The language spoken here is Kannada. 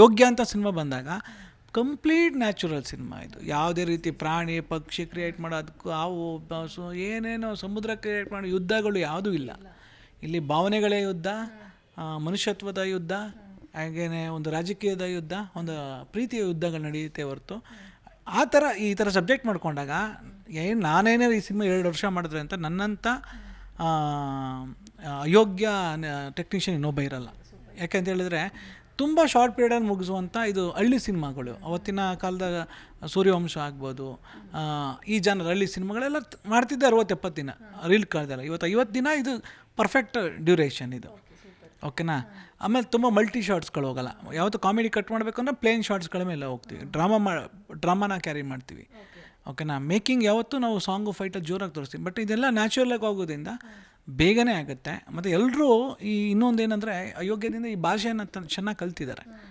ಯೋಗ್ಯ ಅಂತ ಸಿನಿಮಾ ಬಂದಾಗ ಕಂಪ್ಲೀಟ್ ನ್ಯಾಚುರಲ್ ಸಿನಿಮಾ ಇದು. ಯಾವುದೇ ರೀತಿ ಪ್ರಾಣಿ, ಪಕ್ಷಿ ಕ್ರಿಯೇಟ್ ಮಾಡೋದಕ್ಕೂ, ಹಾವು ಸೊ ಏನೇನೋ ಸಮುದ್ರ ಕ್ರಿಯೇಟ್ ಮಾಡೋ ಯುದ್ಧಗಳು ಯಾವುದೂ ಇಲ್ಲ. ಇಲ್ಲಿ ಭಾವನೆಗಳೇ ಯುದ್ಧ ಮನುಷ್ಯತ್ವದ ಯುದ್ಧ, ಹಾಗೇನೆ ಒಂದು ರಾಜಕೀಯದ ಯುದ್ಧ, ಒಂದು ಪ್ರೀತಿಯ ಯುದ್ಧಗಳು ನಡೆಯುತ್ತೆ ಹೊರತು. ಆ ಥರ ಈ ಥರ ಸಬ್ಜೆಕ್ಟ್ ಮಾಡ್ಕೊಂಡಾಗ, ಏನು ನಾನೇನೇ ಈ ಸಿನಿಮಾ ಎರಡು ವರ್ಷ ಮಾಡಿದ್ರೆ ಅಂತ ನನ್ನಂಥ ಅಯೋಗ್ಯ ಟೆಕ್ನಿಷಿಯನ್ ಇನ್ನೊಬ್ಬ ಇರಲ್ಲ. ಯಾಕೆಂತ ಹೇಳಿದ್ರೆ ತುಂಬ ಶಾರ್ಟ್ ಪೀರಿಯಡಲ್ಲಿ ಮುಗಿಸುವಂಥ ಇದು ಹಳ್ಳಿ ಸಿನಿಮಾಗಳು. ಅವತ್ತಿನ ಕಾಲದ ಸೂರ್ಯವಂಶ ಆಗ್ಬೋದು ಈ ಜನರ ಹಳ್ಳಿ ಸಿನಿಮಾಗಳೆಲ್ಲ ಮಾಡ್ತಿದ್ದೆ ಅರವತ್ತು ಎಪ್ಪತ್ತು ದಿನ ರೀಲ್ ಕಾಲದಲ್ಲ. ಇವತ್ತು ಐವತ್ತು ದಿನ ಇದು ಪರ್ಫೆಕ್ಟ್ ಡ್ಯೂರೇಷನ್ ಇದು. ಓಕೆನಾ ಆಮೇಲೆ ತುಂಬ ಮಲ್ಟಿ ಶಾರ್ಟ್ಸ್ಗಳು ಹೋಗಲ್ಲ. ಯಾವತ್ತು ಕಾಮಿಡಿ ಕಟ್ ಮಾಡಬೇಕು ಅಂದರೆ ಪ್ಲೇನ್ ಶಾರ್ಟ್ಸ್ಗಳ ಮೇಲೆ ಹೋಗ್ತೀವಿ. ಡ್ರಾಮಾ ಮಾ ಡ್ರಾಮಾನ ಕ್ಯಾರಿ ಮಾಡ್ತೀವಿ. ಓಕೆನಾ ಮೇಕಿಂಗ್ ಯಾವತ್ತೂ ನಾವು ಸಾಂಗು ಫೈಟಲ್ಲಿ ಜೋರಾಗಿ ತೋರಿಸ್ತೀವಿ. ಬಟ್ ಇದೆಲ್ಲ ನ್ಯಾಚುರಲಾಗಿ ಆಗೋದ್ರಿಂದ ಬೇಗನೆ ಆಗುತ್ತೆ. ಮತ್ತು ಎಲ್ಲರೂ ಈ ಇನ್ನೊಂದು ಏನಂದರೆ ಅಯೋಗ್ಯದಿಂದ ಈ ಭಾಷೆಯನ್ನು ತ- ಚೆನ್ನಾಗಿ ಕಲ್ತಿದ್ದಾರೆ.